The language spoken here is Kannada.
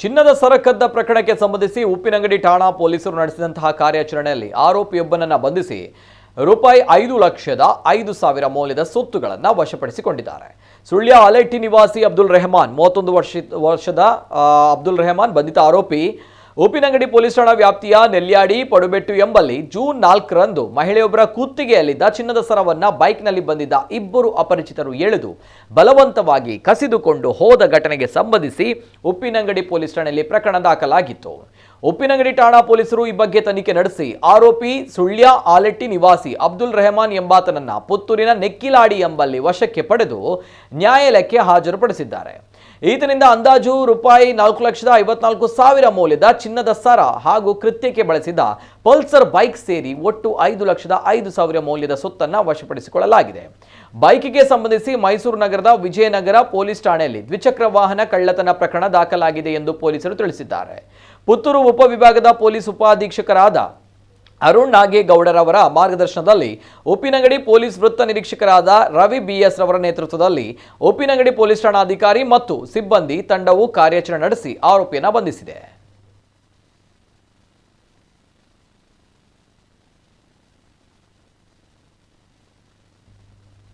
ಚಿನ್ನದ ಸರಕದ್ದ ಪ್ರಕರಣಕ್ಕೆ ಸಂಬಂಧಿಸಿ ಉಪ್ಪಿನಂಗಡಿ ಠಾಣಾ ಪೊಲೀಸರು ನಡೆಸಿದಂತಹ ಕಾರ್ಯಾಚರಣೆಯಲ್ಲಿ ಆರೋಪಿಯೊಬ್ಬನನ್ನ ಬಂಧಿಸಿ ರೂಪಾಯಿ ಐದು ಲಕ್ಷದ ಐದು ಸಾವಿರ ಮೌಲ್ಯದ ಸೊತ್ತುಗಳನ್ನು ವಶಪಡಿಸಿಕೊಂಡಿದ್ದಾರೆ. ಸುಳ್ಯ ಅಲೈಟಿ ನಿವಾಸಿ ಅಬ್ದುಲ್ ರೆಹಮಾನ್, ಮೂವತ್ತೊಂದು ವರ್ಷ ವರ್ಷದ ಅಬ್ದುಲ್ ರೆಹಮಾನ್ ಬಂಧಿತ ಆರೋಪಿ ಉಪ್ಪಿನಂಗಡಿ ಪೊಲೀಸ್ ಠಾಣಾ ವ್ಯಾಪ್ತಿಯ ನೆಲ್ಯಾಡಿ, ಪಡುಬೆಟ್ಟು ಎಂಬಲ್ಲಿ ಜೂನ್ ನಾಲ್ಕರಂದು ಮಹಿಳೆಯೊಬ್ಬರ ಕುತ್ತಿಗೆಯಲ್ಲಿದ್ದ ಚಿನ್ನದ ಸರವನ್ನ ಬೈಕ್ನಲ್ಲಿ ಬಂದಿದ್ದ ಇಬ್ಬರು ಅಪರಿಚಿತರು ಎಳೆದು ಬಲವಂತವಾಗಿ ಕಸಿದುಕೊಂಡು ಹೋದ ಘಟನೆಗೆ ಸಂಬಂಧಿಸಿ ಉಪ್ಪಿನಂಗಡಿ ಪೊಲೀಸ್ ಠಾಣೆಯಲ್ಲಿ ಪ್ರಕರಣ ದಾಖಲಾಗಿತ್ತು. ಉಪ್ಪಿನಂಗಡಿ ಠಾಣಾ ಪೊಲೀಸರು ಈ ಬಗ್ಗೆ ತನಿಖೆ ನಡೆಸಿ. ಆರೋಪಿ ಸುಳ್ಯ ಆಲೆಟ್ಟಿ ನಿವಾಸಿ ಅಬ್ದುಲ್ ರೆಹಮಾನ್ ಎಂಬಾತನನ್ನ ಪುತ್ತೂರಿನ ನೆಕ್ಕಿಲಾಡಿ ಎಂಬಲ್ಲಿ ವಶಕ್ಕೆ ಪಡೆದು ನ್ಯಾಯಾಲಯಕ್ಕೆ ಹಾಜರುಪಡಿಸಿದ್ದಾರೆ. ಈತನಿಂದ ಅಂದಾಜು ರೂಪಾಯಿ ನಾಲ್ಕು ಲಕ್ಷದ ಐವತ್ನಾಲ್ಕು ಸಾವಿರ ಮೌಲ್ಯದ ಚಿನ್ನದ ಸರ ಹಾಗೂ ಕೃತ್ಯಕ್ಕೆ ಬಳಸಿದ ಪಲ್ಸರ್ ಬೈಕ್ ಸೇರಿ ಒಟ್ಟು ಐದು ಲಕ್ಷದ ಐದು ಸಾವಿರ ಮೌಲ್ಯದ ಸೊತ್ತನ್ನ ವಶಪಡಿಸಿಕೊಳ್ಳಲಾಗಿದೆ. ಬೈಕಿಗೆ ಸಂಬಂಧಿಸಿ ಮೈಸೂರು ನಗರದ ವಿಜಯನಗರ ಪೊಲೀಸ್ ಠಾಣೆಯಲ್ಲಿ ದ್ವಿಚಕ್ರ ವಾಹನ ಕಳ್ಳತನ ಪ್ರಕರಣ ದಾಖಲಾಗಿದೆ ಎಂದು ಪೊಲೀಸರು ತಿಳಿಸಿದ್ದಾರೆ. ಪುತ್ತೂರು ಉಪವಿಭಾಗದ ಪೊಲೀಸ್ ಉಪಾಧೀಕ್ಷಕರಾದ ಅರುಣ್ ನಾಗೇಗೌಡರವರ ಮಾರ್ಗದರ್ಶನದಲ್ಲಿ ಉಪ್ಪಿನಂಗಡಿ ಪೊಲೀಸ್ ವೃತ್ತ ನಿರೀಕ್ಷಕರಾದ ರವಿ ಬಿಎಸ್ ರವರ ನೇತೃತ್ವದಲ್ಲಿ ಉಪ್ಪಿನಂಗಡಿ ಪೊಲೀಸ್ ಠಾಣಾಧಿಕಾರಿ ಮತ್ತು ಸಿಬ್ಬಂದಿ ತಂಡವು ಕಾರ್ಯಾಚರಣೆ ನಡೆಸಿ ಆರೋಪಿಯನ್ನು ಬಂಧಿಸಿದೆ.